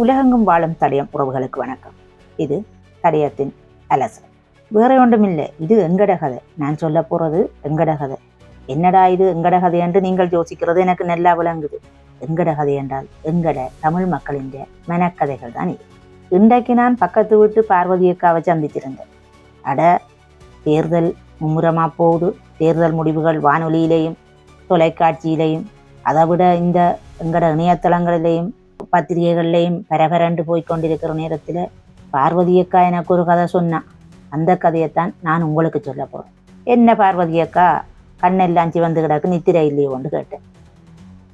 உலகெங்கும் வாழும் தடயம் உறவுகளுக்கு வணக்கம். இது தடயத்தின் அலசல். வேற ஒன்றும் இல்லை இது எங்கட கதை. நான் சொல்ல போறது எங்கட கதை. என்னடா இது எங்கட கதை என்று நீங்கள் யோசிக்கிறது எனக்கு நல்லா விளங்குது. எங்கட கதை என்றால் எங்கட தமிழ் மக்களின் மனக்கதைகள் தான் இது. இன்றைக்கு நான் பக்கத்து வீட்டு பார்வதி அக்காவை சந்திச்சிருந்தேன் அட தேர்தல் மும்முரமா போகுது. தேர்தல் முடிவுகள் வானொலியிலேயும் தொலைக்காட்சியிலையும் அதை விட இந்த எங்கட இணையதளங்களிலேயும் பத்திரிகைகள்லையும் பரபரண்டு போய் கொண்டிருக்கிற நேரத்தில் பார்வதி அக்கா எனக்கு ஒரு கதை சொன்னான் அந்த கதையைத்தான் நான் உங்களுக்கு சொல்ல போகிறேன் என்ன பார்வதி அக்கா கண்ணெல்லாம் சிவந்து கிடக்கு நித்திரை இல்லையோன்னு கேட்டேன்.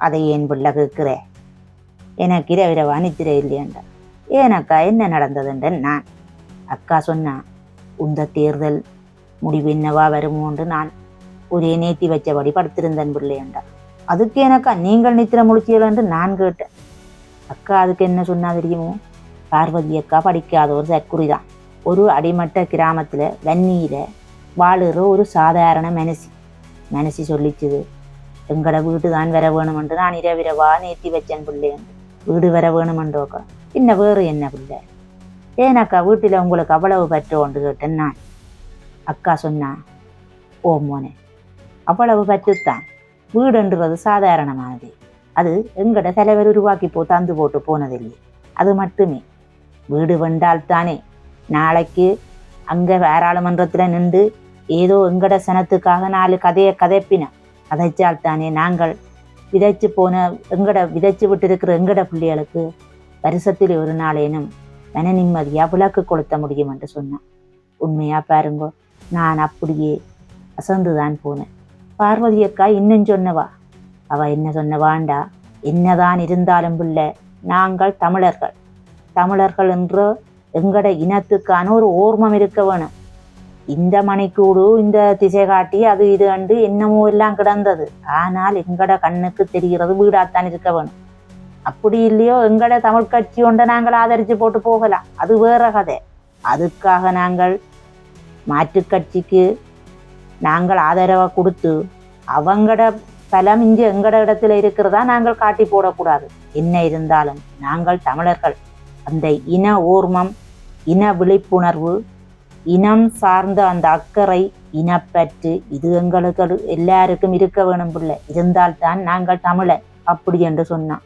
அதை ஏன் பிள்ளை கேட்குறேன் எனக்கு இரவிரவா நித்திரை இல்லையண்டா ஏனக்கா என்ன நடந்ததுன்ற நான். அக்கா சொன்னான் உந்த தேர்தல் முடிவு என்னவா வருமோன்று நான் ஒரே நேத்தி வச்சபடி படுத்திருந்தேன் பிள்ளையண்டா அதுக்கு எனக்கா நீங்கள் நித்திர முழிச்சியல் என்று நான் கேட்டேன். அக்கா அதுக்கு என்ன சொன்னா தெரியுமோ? பார்வதி அக்கா படிக்காத ஒரு சற்குறிதான் ஒரு அடிமட்ட கிராமத்தில் வன்னியில் வாழுகிற ஒரு சாதாரண மனசி. மனசி சொல்லிச்சுது. எங்கட வீட்டு தான் வர வேணுமென்று நான் இரவிரவா நேர்த்தி வச்சேன் பிள்ளையன் வீடு வர வேணுமென்றோக்கா? பின்ன வேறு என்ன பிள்ளை? ஏனக்கா வீட்டில் உங்களுக்கு அவ்வளவு பற்றோன்று கேட்டேன் நான். அக்கா சொன்னா ஓ மோனே அவ்வளவு பற்றுத்தான். வீடுன்றது சாதாரணமானது. அது எங்கட தலைவர் உருவாக்கி போ தந்து போட்டு போனதில்லை. அது மட்டுமே. வீடு வெண்டால்தானே. நாளைக்கு அங்கே பாராளுமன்றத்தில் நின்று ஏதோ எங்கட சனத்துக்காக நாலு கதையை கதைப்பின. கதைச்சால் தானே நாங்கள் விதைச்சு போன எங்கட விதைச்சு விட்டிருக்கிற எங்கட பிள்ளைகளுக்கு வருஷத்தில் ஒரு நாளேனும் மன நிம்மதியாக விளக்கு கொளுத்த முடியும் என்று சொன்னான். உண்மையா பாருங்கோ நான் அப்படியே அசந்துதான் போனேன். பார்வதி அக்கா இன்னும் சொன்னவா? அவ என்ன சொன்ன வாண்டா? என்னதான் இருந்தாலும் பிள்ளை நாங்கள் தமிழர்கள். தமிழர்கள் என்று எங்கட இனத்துக்கான ஒரு ஓர்மம் இருக்க வேணும். இந்த மணிக்கூடு இந்த திசை காட்டி அது இது அண்டு என்னமோ எல்லாம் கிடந்தது. ஆனால் எங்கட கண்ணுக்கு தெரிகிறது வீடாத்தான் இருக்க வேணும். அப்படி இல்லையோ எங்கட தமிழ் கட்சி ஒன்றை நாங்கள் ஆதரிச்சு போட்டு போகலாம். அது வேற கதை. அதுக்காக நாங்கள் மாற்றுக்கட்சிக்கு நாங்கள் ஆதரவை கொடுத்து அவங்கட பலம் இங்கே எங்கட இடத்துல இருக்கிறதா நாங்கள் காட்டி போடக்கூடாது என்ன இருந்தாலும் நாங்கள் தமிழர்கள் அந்த இன ஓர்மம் இன விழிப்புணர்வு இனம் சார்ந்த அந்த அக்கறை இனப்பற்று இது எங்களுக்கு எல்லாருக்கும் இருக்க வேணும் பிள்ளை இருந்தால்தான் நாங்கள் தமிழர் அப்படி என்று சொன்னான்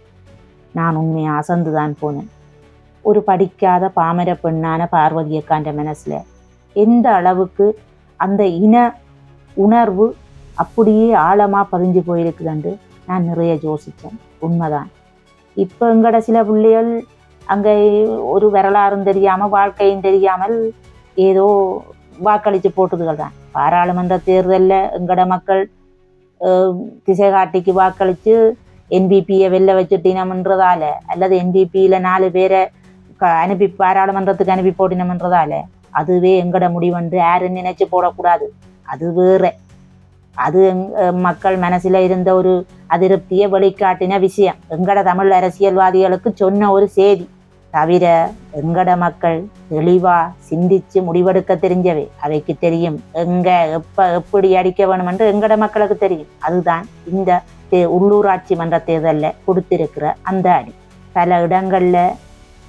நான் உண்மையை அசந்துதான் போனேன் ஒரு படிக்காத பாமர பெண்ணான பார்வதியக்கான்ற மனசில் மனசுல எந்த அளவுக்கு அந்த இன உணர்வு அப்படியே ஆழமாக பதிஞ்சு போயிருக்குதுண்டு. நான் நிறைய யோசித்தேன். உண்மைதான். இப்போ எங்கட சில பிள்ளைகள் அங்கே ஒரு வரலாறும் தெரியாமல் வாழ்க்கையும் தெரியாமல் ஏதோ வாக்களித்து போட்டதுகள் தான். பாராளுமன்ற தேர்தலில் எங்கட மக்கள் திசை காட்டிக்கு வாக்களித்து என்பிபியை வெளில வச்சுட்டினம்ன்றதால அல்லது என்பிபியில் நாலு பேரை க- அனுப்பி பாராளுமன்றத்துக்கு அனுப்பி போட்டினம்ன்றதால அதுவே எங்கட முடிவென்று யாரும் நினைச்சு போடக்கூடாது. அது வேற. அது மக்கள் மனசில் இருந்த ஒரு அதிருப்தியை வெளிக்காட்டின விஷயம். எங்கட தமிழ் அரசியல்வாதிகளுக்கு சொன்ன ஒரு செய்தி. தவிர எங்கட மக்கள் தெளிவாக சிந்திச்சு முடிவெடுக்க தெரிஞ்சவை. அவைக்கு தெரியும் எங்கே எப்போ எப்படி அடிக்க வேணும் என்று எங்கட மக்களுக்கு தெரியும். அதுதான் இந்த தே- உள்ளூராட்சி மன்ற தேர்தலில் கொடுத்திருக்கிற அந்த அடி பல இடங்களில்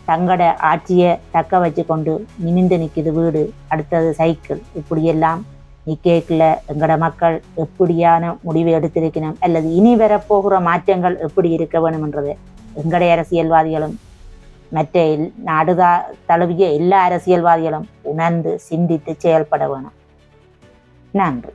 தங்கட ஆட்சியை தக்க வச்சு கொண்டு நிமிந்து நிற்கிது வீடு அடுத்தது சைக்கிள். இப்படியெல்லாம் நிற்கல எங்களோட மக்கள் எப்படியான முடிவு எடுத்திருக்கணும் அல்லது இனி வரப்போகிற மாற்றங்கள் எப்படி இருக்க வேணும்ன்றது. எங்கட அரசியல்வாதிகளும் மற்ற நாடுதா தழுவிய எல்லா அரசியல்வாதிகளும் உணர்ந்து சிந்தித்து செயல்பட வேணும். நன்றி.